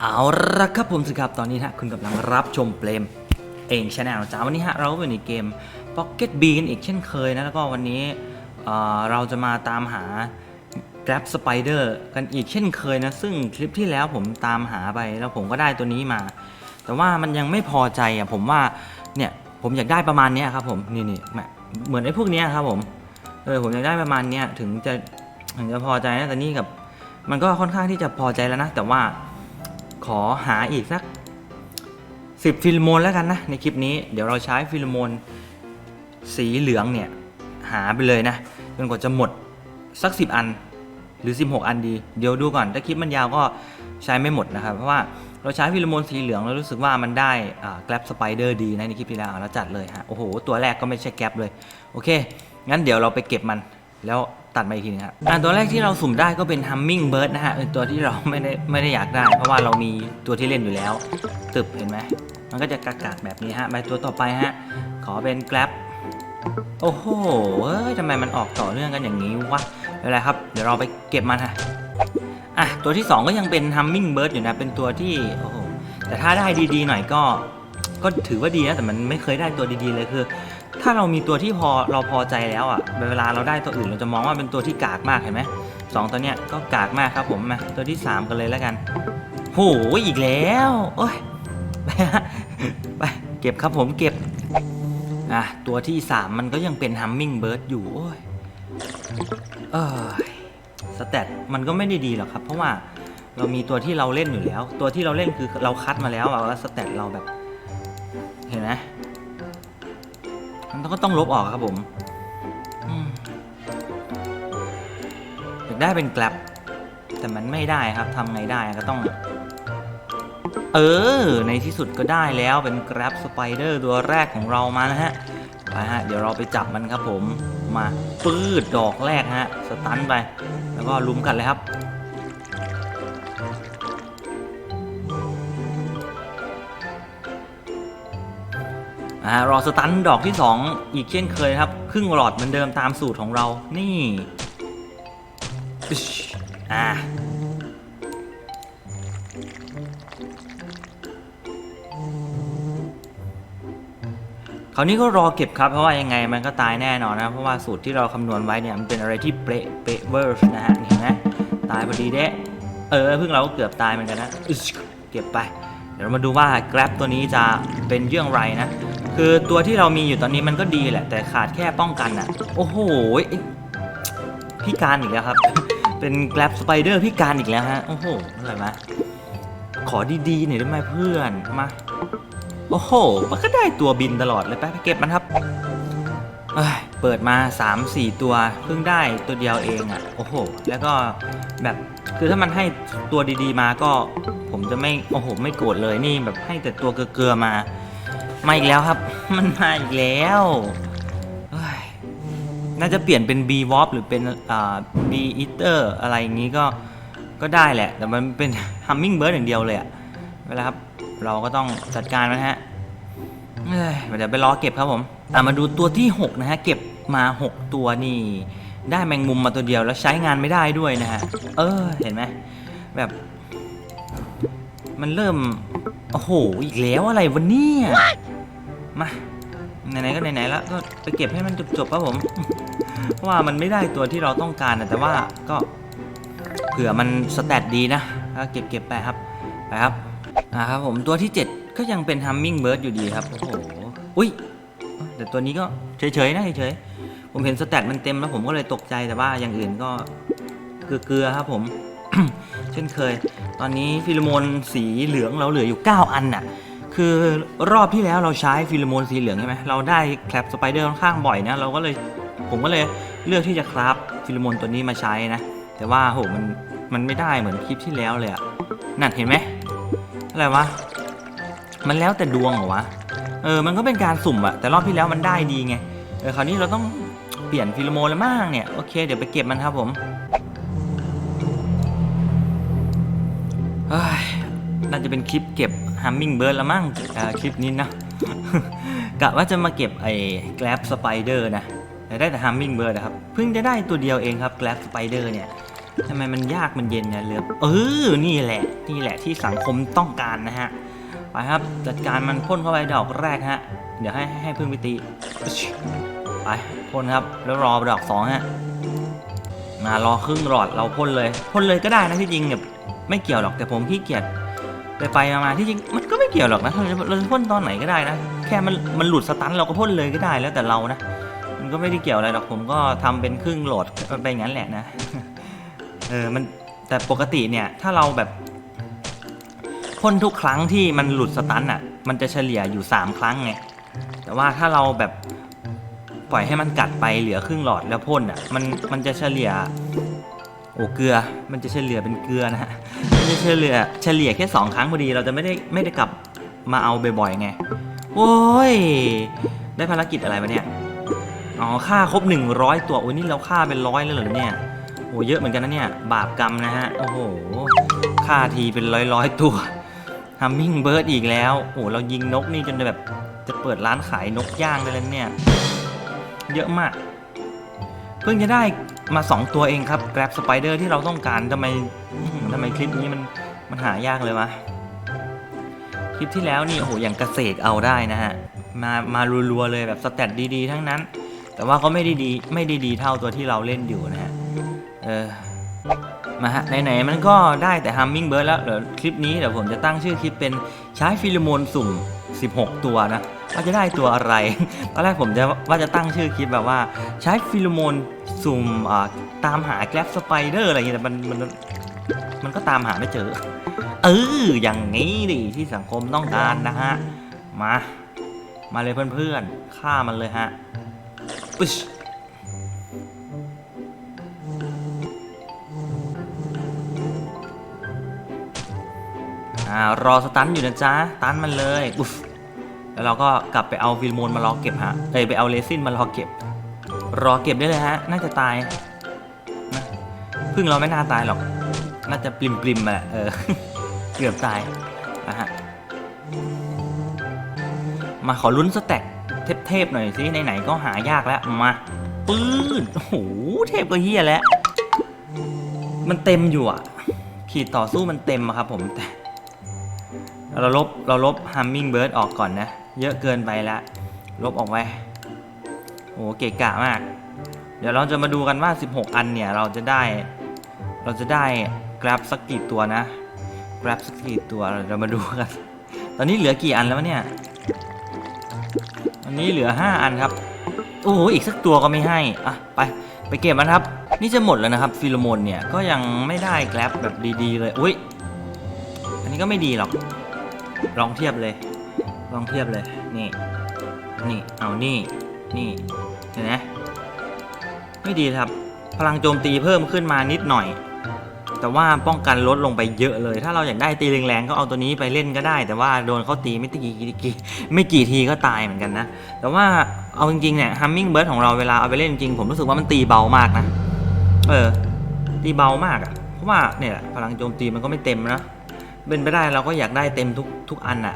เอาละครับผมสิครับตอนนี้ฮะคุณกำลังรับชมเปลมเองชาแนลจ้าวันนี้ฮะเราก็อยู่ในเกม Pocket B กันอีกเช่นเคยนะ แล้วก็วันนี้เเราจะมาตามหา Grab Spider กันอีกเช่นเคยนะ ซึ่งคลิปที่แล้วผมตามหาไปแล้วผมก็ได้ตัวนี้มา แต่ว่ามันยังไม่พอใจอะผมว่าเนี่ยผมอยากได้ประมาณนี้ครับผมนี่นี่เหมือนไอ้พวกนี้ครับผมเออผมอยากได้ประมาณนี้ถึงจะถึงจะพอใจนะแต่นี่กับ มันก็ค่อนข้างที่จะพอใจแล้วนะแต่ว่า ขอหาอีกสักสิบฟิลโมนแล้วกันนะ ในคลิปนี้เดี๋ยวเราใช้ฟิลโมนสีเหลืองเนี่ย หาไปเลยนะจนกว่าจะหมดสัก 10 อันหรือ 16 อันดี เดี๋ยวดูก่อน ถ้าคลิปมันยาวก็ใช้ไม่หมดนะครับ เพราะว่าเราใช้ฟิลโมนสีเหลืองแล้วรู้สึกว่ามันได้แกลบสไปเดอร์ดีนะในคลิปที่แล้วเราจัดเลยฮะโอ้โห ตัวแรกก็ไม่ใช่แกลบเลย โอเค งั้นเดี๋ยวเราไปเก็บมันแล้ว ตัดมาอีกทีนึงครับอะตัวแรกที่เราสุ่มได้ก็เป็น Humming Bird นะฮะเป็นตัวที่เราไม่ได้ไม่ได้อยากได้ เพราะว่าเรามีตัวที่เล่นอยู่แล้ว ตึบเห็นไหมมันก็จะกากๆแบบนี้ฮะไปตัวต่อไปฮะขอเป็น Grab โอ้โหเฮ้ยทำไมมันออกต่อเนื่องกันอย่างนี้วะไม่เป็นไรครับ เดี๋ยวเราไปเก็บมันฮะอะตัวที่ 2 ก็ยังเป็น Humming Bird อยู่นะเป็นตัวที่โอ้โหแต่ถ้าได้ดีๆหน่อยก็ก็ถือว่าดีนะแต่มันไม่เคยได้ตัวดีๆเลยคือ ถ้าเรามีตัวที่พอเราพอใจแล้วอะเวลาเราได้ตัวอื่นเราจะมองว่าเป็นตัวที่กากมากเห็นไหมสองตัวเนี้ยก็กากมากครับผมมาตัวที่ 3 กันเลยแล้วกันโหอีกแล้วโอ้ยไปฮะไปเก็บครับผมเก็บอะตัวที่ 3 มันก็ยังเป็น Humming Bird อยู่โอ้ยเออสแตทมันก็ไม่ได้ดีหรอกครับ เพราะว่าเรามีตัวที่เราเล่นอยู่แล้ว ตัวที่เราเล่นคือเราคัดมาแล้วอะแล้วสแตทเราแบบ เห็นไหม มันก็ต้องลบออกครับผมอืมอยากได้เป็นแกลบแต่มันไม่ได้ครับทำไงได้ก็ต้อง เออ ในที่สุดก็ได้แล้วเป็นแกลบสไปเดอร์ตัวแรกของเรามาแล้วฮะไปฮะ เดี๋ยวเราไปจับมันครับผมมาปืดดอกแรกฮะ สตันไป แล้วก็ลุมกันเลยครับ อ่ารอสตันดอกที่ 2 อีกเช่นเคยครับ ครึ่งหลอดเหมือนเดิมตามสูตรของเรา นี่อ่าคราวนี้ก็รอเก็บครับ เพราะว่ายังไงมันก็ตายแน่นอนนะ เพราะว่าสูตรที่เราคำนวณไว้เนี่ยมันเป็นอะไรที่เป๊ะเป๊ะเวอร์นะฮะเห็นไหมตายพอดีเด้เออเพิ่งเราก็เกือบตายเหมือนกันนะเก็บไป เดี๋ยวเรามาดูว่า Grab ตัวนี้จะเป็นเรื่องไรนะ คือตัวที่เรามีอยู่ตอนนี้มันก็ดีแหละ แต่ขาดแค่ป้องกันอะโอ้โหพี่การอีกแล้วครับ เป็น Grab Spider พี่การอีกแล้วฮะ โอ้โหอะไรมาขอดีๆหน่อยได้ไหมเพื่อน มา โอ้โห มันก็ได้ตัวบินตลอดเลยไปไปเก็บมันครับเอ้ยเปิดมา 3-4 ตัวเพิ่งได้ตัวเดียวเองอะ่ะ โอ้โห แล้วก็แบบคือถ้ามันให้ตัวดีๆมาก็ ผมจะไม่ โอ้โห ไม่โกรธเลยนี่แบบให้แต่ตัวเกลือมา มาอีกแล้วครับ มันมาอีกแล้วเฮ้ยน่าจะเปลี่ยนเป็น B w o p หรือเป็นอ่า B Eater อะไรอย่างนี้ก็ก็ได้แหละ แต่มันเป็น Humming Bird อย่างเดียวเลยอะเวลาครับเราก็ต้องจัดการมันฮะเอ้ยเดี๋ยวไปรอเก็บครับผมอ่มาดูตัวที่ 6 นะฮะ เก็บมา 6 ตัวนี่ได้แมงมุมมาตัวเดียวแล้วใช้งานไม่ได้ด้วยนะฮะ เออ เห็นไหมแบบ มันเริ่ม โอ้โห อีกแล้วอะไรวะเนี่ย มาไหนๆก็ไหนๆแล้วก็ไปเก็บให้มันจบๆครับผมเพราะว่ามันไม่ได้ตัวที่เราต้องการนะแต่ว่าก็เผื่อมันสแตทดีนะก็เก็บเก็บๆไปครับไปครับอ่าครับผมตัวที่ 7 ก็ยังเป็น Humming Bird อยู่ดีครับโอ้โหอุ้ยแต่ตัวนี้ก็เฉยๆนะเฉยๆผมเห็นสแตทมันเต็มแล้วผมก็เลยตกใจแต่ว่าอย่างอื่นก็เกลือๆครับผมเช่นเคย ตอนนี้ฟิโลโมนสีเหลืองเราเหลืออยู่ 9 อันน่ะ คือรอบที่แล้วเราใช้ฟิโลโมนสีเหลืองใช่ไหมเราได้แคลปสไปเดอร์ค่อนข้างบ่อยนะ เราก็เลยผมก็เลยเลือกที่จะคราฟฟิโลโมนตัวนี้มาใช้นะ แต่ว่าโหมันมันไม่ได้เหมือนคลิปที่แล้วเลยอะนั่นเห็นไหมอะไรวะ มันแล้วแต่ดวงเหรอวะ เออ มันก็เป็นการสุ่มอะแต่รอบที่แล้วมันได้ดีไง เออ คราวนี้เราต้องเปลี่ยนฟิโลโมนแล้วมากเนี่ย โอเค เดี๋ยวไปเก็บมันครับผมน่าจะเป็นคลิปเก็บ Humming Bird แล้วมั้งคลิปนี้นะกะว่าจะมาเก็บไอ้ Grab Spider นะแต่ได้แต่ Humming Bird นะครับ เพิ่งจะได้ตัวเดียวเองครับ Grab Spider เนี่ยทำไมมันยากมันเย็นเนี่ยเหลือเออ นี่แหละ นี่แหละที่สังคมต้องการนะฮะ ไปครับ จัดการมันพ่นเข้าไปดอกแรกฮะ เดี๋ยวให้ให้พึ่งไปตี ไปพ่นครับ แล้วรอดอกสองฮะ มารอครึ่งหลอดเราพ่นเลย พ่นเลยก็ได้นะที่จริงเนี่ยไม่เกี่ยวหรอกแต่ผมขี้เกียจ ไปไปๆมาที่จริงมันก็ไม่เกี่ยวหรอกนะเราจะพ่นตอนไหนก็ได้นะ แค่มันมันหลุดสตันเราก็พ่นเลยก็ได้แล้วแต่เรานะ มันก็ไม่ได้เกี่ยวอะไรหรอกผมก็ทำเป็นครึ่งโหลดไปงั้นแหละนะ เออมันแต่ปกติเนี่ยถ้าเราแบบพ่นทุกครั้งที่มันหลุดสตันอะ มันจะเฉลี่ยอยู่ 3 ครั้งไงแต่ว่าถ้าเราแบบปล่อยให้มันกัดไปเหลือครึ่งหลอดแล้วพ่นอะมันมันจะเฉลี่ย โอ้เกลือมันจะเฉลี่ยเป็นเกลือนะฮะมันจะเฉลี่ยเฉลี่ยแค่สองครั้งพอดีเราจะไม่ได้ไม่ได้กลับมาเอาบ่อยๆไงโอ้ยได้ภารกิจอะไรมาเนี่ยอ๋อฆ่าครบ 100 ตัวโอ้ยนี่เราฆ่าเป็นร้อยแล้วเหรอเนี่ยโอ้เยอะเหมือนกันนะเนี่ยบาปกรรมนะฮะโอ้โหฆ่าทีเป็นร้อยร้อยตัวฮัมมิงเบิร์ดอีกแล้วโอ้เรายิงนกนี่จนแบบจะเปิดร้านขายนกย่างได้แล้วเนี่ย เยอะมาก เพิ่งจะได้ มา 2 ตัวเองครับ Grab Spider ที่เราต้องการทำไมทำไมคลิปนี้มันมันหายากเลยวะ คลิปที่แล้วนี่โอ้โหอย่างเกษตรเอาได้นะฮะ มามารัวๆเลยแบบสแตทดีๆ ทั้งนั้น แต่ว่าก็ไม่ได้ดีไม่ได้ดีเท่าตัวที่เราเล่นอยู่นะฮะ เออมาฮะไหนๆมันก็ได้แต่ Humming Bird แล้วเดี๋ยวคลิปนี้เดี๋ยวผมจะตั้งชื่อคลิปเป็นใช้ฟิโลโมนสุ่ม 16 ตัวนะ ว่าจะได้ตัวอะไร ตอนแรกผมจะว่าจะตั้งชื่อคลิปแบบว่า ใช้ฟิโลโมนสุ่มตามหาแกลบสไปเดอร์อะไรอย่างเงี้ยแต่มันมันมันก็ตามหาไม่เจอ เออ อย่างนี้ดิที่สังคมต้องการนะฮะ มา มาเลยเพื่อนๆฆ่ามันเลยฮะปึ๊ชอ่ารอสตันอยู่นะจ๊ะตันมันเลย อุ๊ฟ แล้วเราก็กลับไปเอาฟิลโมนมารอเก็บฮะเอ้ยไปเอาเลซินมารอเก็บ รอเก็บได้เลยฮะ น่าจะตายนะพึ่งเราไม่น่าตายหรอก น่าจะปริมปริมมาแหละเออเกือบตายนะฮะมาขอลุ้นสแต็กเทพๆหน่อยสิไหนๆก็หายากแล้วมาปื้ดโอ้โหเทพก็เฮียแล้ว มันเต็มอยู่อะ ขีดต่อสู้มันเต็มอะครับผมแต่ เราลบเราลบ Humming Bird ออกก่อนนะ เยอะเกินไปแล้วลบออกไปโอ้โหเกะกะมาก เดี๋ยวเราจะมาดูกันว่า 16 อันเนี่ยเราจะได้ เราจะได้ Grab สักกี่ตัวนะ Grab สักกี่ตัวเราจะมาดูกัน ตอนนี้เหลือกี่อันแล้วเนี่ยอันนี้เหลือ 5 อันครับ โอ้โหอีกสักตัวก็ไม่ให้อะไปไปเก็บมันครับ นี่จะหมดแล้วนะครับฟิโลโมนเนี่ยก็ยังไม่ได้แกลบแบบดีๆเลยอุ้ยอันนี้ก็ไม่ดีหรอกลองเทียบเลย ลองเทียบเลย นี่ นี่ เอานี่ นี่ เห็นไหมไม่ดีครับ พลังโจมตีเพิ่มขึ้นมานิดหน่อย แต่ว่าป้องกันลดลงไปเยอะเลย ถ้าเราอยากได้ตีแรงๆก็เอาตัวนี้ไปเล่นก็ได้ แต่ว่าโดนเขาตีไม่ตีกี่ไม่กี่ทีก็ตายเหมือนกันนะ แต่ว่าเอาจริงๆเนี่ยฮัมมิงเบิร์ดของเราเวลาเอาไปเล่นจริงผมรู้สึกว่ามันตีเบามากนะ เออ ตีเบามากอะ่ะ เพราะว่าเนี่ยแหละพลังโจมตีมันก็ไม่เต็มนะ เป็นไปได้เราก็อยากได้เต็มทุกทุกอันอะ่ะ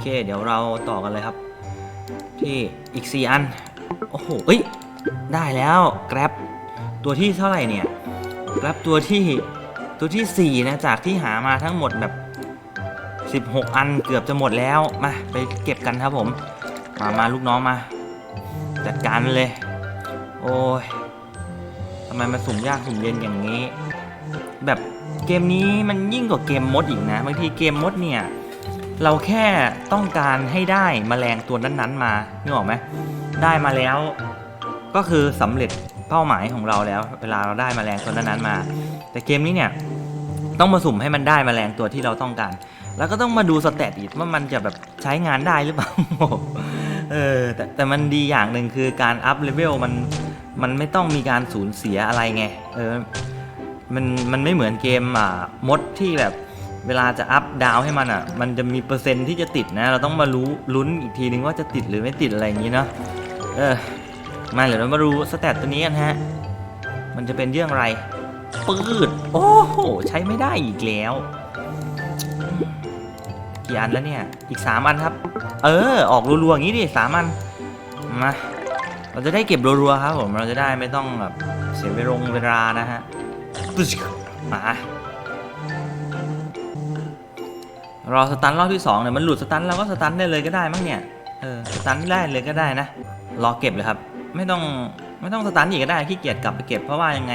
เค เดี๋ยวเราต่อกันเลยครับ ที่อีก 4 อัน โอ้โหเอ้ย ได้แล้วแกร็บตัวที่เท่าไหร่เนี่ยแกร็บตัวที่ตัวที่ 4 นะ จากที่หามาทั้งหมดแบบ 16 อันเกือบจะหมดแล้ว มา ไปเก็บกันครับผม มามาลูกน้องมา จัดการเลย โอ้ยทำไมมาสุ่มยากสุ่มเย็นอย่างนี้ แบบเกมนี้มันยิ่งกว่าเกมมดอีกนะบางทีเกมมดเนี่ย เราแค่ต้องการให้ได้แมลงตัวนั้นๆมานึกออกไหมได้มาแล้ว ก็คือสำเร็จเป้าหมายของเราแล้ว เวลาเราได้แมลงตัวนั้นๆมา แต่เกมนี้เนี่ยต้องมาสุ่มให้มันได้แมลงตัวที่เราต้องการ แล้วก็ต้องมาดูสเตตอีกว่ามันจะแบบใช้งานได้หรือเปล่าเออแต่แต่มันดีอย่างหนึ่งคือการอัพเลเวลมันมันไม่ต้องมีการสูญเสียอะไรไงเออมันมันไม่เหมือนเกมอ่ามดที่แบบ เวลาจะอัพดาวให้มันอะ มันจะมีเปอร์เซ็นต์ที่จะติดนะ เราต้องมารู้ลุ้นอีกทีนึงว่าจะติดหรือไม่ติดอะไรอย่างนี้เนาะ เออ มาเดี๋ยวเรามาดูสเตตตัวนี้กันฮะ มันจะเป็นเรื่องอะไร ปืด โอ้โห ใช้ไม่ได้อีกแล้ว กี่อันแล้วเนี่ย อีกสามอันครับ เออ ออกรัวๆอย่างนี้ดิสามอัน มา เราจะได้เก็บรัวๆครับผม เราจะได้ไม่ต้องแบบเสียเวลงเวลานะฮะมา รอสตันรอบที่สองเนี่ยมันหลุดสตันเราก็สตันได้เลยก็ได้มั้งเนี่ยเออสตันได้เลยก็ได้นะ รอเก็บเลยครับ ไม่ต้องไม่ต้องสตันอีกก็ได้ขี้เกียจกลับไปเก็บเพราะว่ายังไง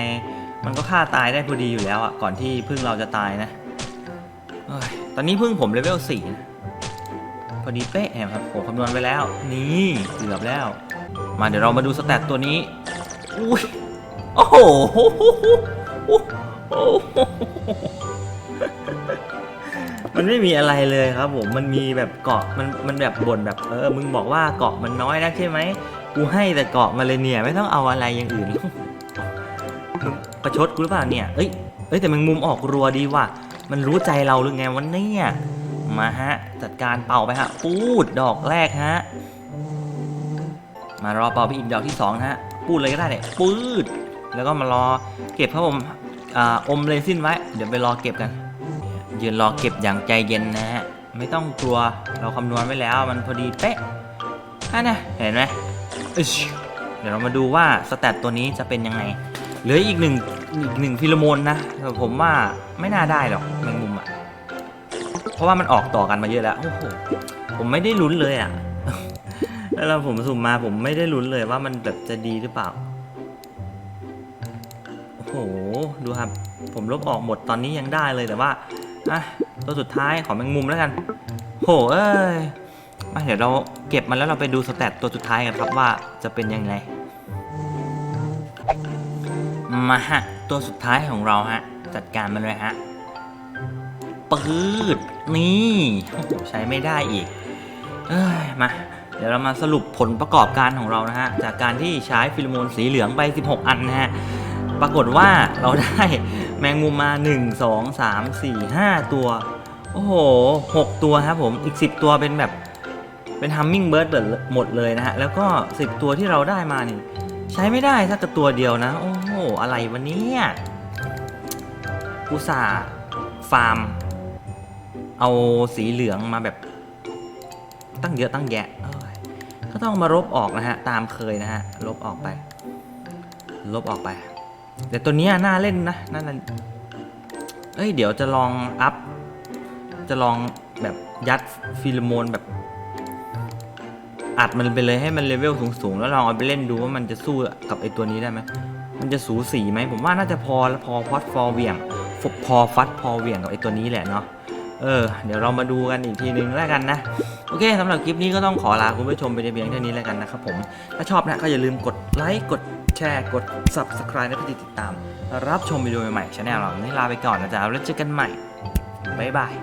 มันก็ฆ่าตายได้พอดีอยู่แล้วอะก่อนที่พึ่งเราจะตายนะเอ้ยตอนนี้พึ่งผมเลเวลสี่นะพอดีเป๊ะแอมครับผมคำนวณไปแล้ว นี่เกือบแล้ว มาเดี๋ยวเรามาดูสแตทตัวนี้อุ้ยโอ้โหโอ้โห มันไม่มีอะไรเลยครับผม มันมีแบบเกาะ มัน มันแบบบ่นแบบ เออ มึงบอกว่าเกาะมันน้อยนะใช่ไหม กูให้แต่เกาะมาเลยเนี่ย ไม่ต้องเอาอะไรอย่างอื่นมึงประชดกูหรือเปล่าเนี่ย เอ้ย เอ้ยแต่มึงมุมออกรัวดีว่ะ มันรู้ใจเราหรือไงวันนี้มาฮะ จัดการเป่าไปฮะ ปูดดอกแรกฮะ มารอเป่าไปอีกดอกที่สองนะฮะ ปูดเลยก็ได้เนี่ยปืดแล้วก็มารอเก็บครับผมอ่าอมเลซินไว้ เดี๋ยวไปรอเก็บกัน ยืนรอเก็บอย่างใจเย็นนะฮะ ไม่ต้องกลัว เราคำนวณไว้แล้วมันพอดีเป๊ะอะนะเห็นไหมอึ๊ชเดี๋ยวเรามาดูว่าสแตตตัวนี้จะเป็นยังไง เหลืออีกหนึ่งอีกหนึ่งฟิโลโมนนะแต่ผมว่าไม่น่าได้หรอกแมงมุมอะ เพราะว่ามันออกต่อกันมาเยอะแล้ว โอ้โห ผมไม่ได้ลุ้นเลยอะแล้วผมสุ่มมาผมไม่ได้ลุ้นเลยว่ามันแบบจะดีหรือเปล่า โอ้โห ดูครับ ผมลบออกหมดตอนนี้ยังได้เลยแต่ว่า อะตัวสุดท้ายขอแมงมุมแล้วกัน โหเอ้ยมาเดี๋ยวเราเก็บมันแล้วเราไปดูสแตตตัวสุดท้ายกันครับว่าจะเป็นยังไงมาฮะ ตัวสุดท้ายของเราฮะ จัดการมันเลยฮะปืดนี่โอ้โหใช้ไม่ได้อีกเอ้ยมา เดี๋ยวเรามาสรุปผลประกอบการของเรานะฮะ จากการที่ใช้ฟิโลโมนสีเหลืองไป 16 อันนะฮะ ปรากฏว่าเราได้ แมงมุมมา 1 2 3 4 5 ตัว โอ้โห 6 ตัวครับผมอีก 10 ตัวเป็นแบบเป็นฮัมมิงเบิร์ดหมดเลยนะฮะ แล้วก็ 10 ตัวที่เราได้มานี่ ใช้ไม่ได้สักตัวเดียวนะ โอ้โห อะไรวะเนี่ยอุตส่าห์ฟาร์ม เอาสีเหลืองมาแบบตั้งเยอะตั้งแยะก็ต้องมารบออกนะฮะ ตามเคยนะฮะ ลบออกไป ลบออกไป แต่ตัวนี้น่าเล่นนะน่าเอ้ย เดี๋ยวจะลองอัพ จะลองแบบยัดฟิโลโมนแบบ อัดมันไปเลยให้มันเลเวลสูงๆ แล้วลองเอาไปเล่นดูว่ามันจะสู้กับไอตัวนี้ได้ไหม มันจะสูสีไหม ผมว่าน่าจะพอแล้วพอฟัดฟอร์เวียงพอฟัดพอเวียงกับไอตัวนี้แหละเนาะ เออ เดี๋ยวเรามาดูกันอีกทีนึงแล้วกันนะ โอเคสำหรับคลิปนี้ก็ต้องขอลาคุณผู้ชมไปเพียงเท่านี้แล้วกันนะครับผม ถ้าชอบนะก็อย่าลืมกดไลค์ กด ร์กด subscribe และกดติดตาม รับชมวิดีโอใหม่ๆช anel เราวันนี้ลาไปก่อนนะจ๊ะแล้วเจอกันใหม่บ๊ายบาย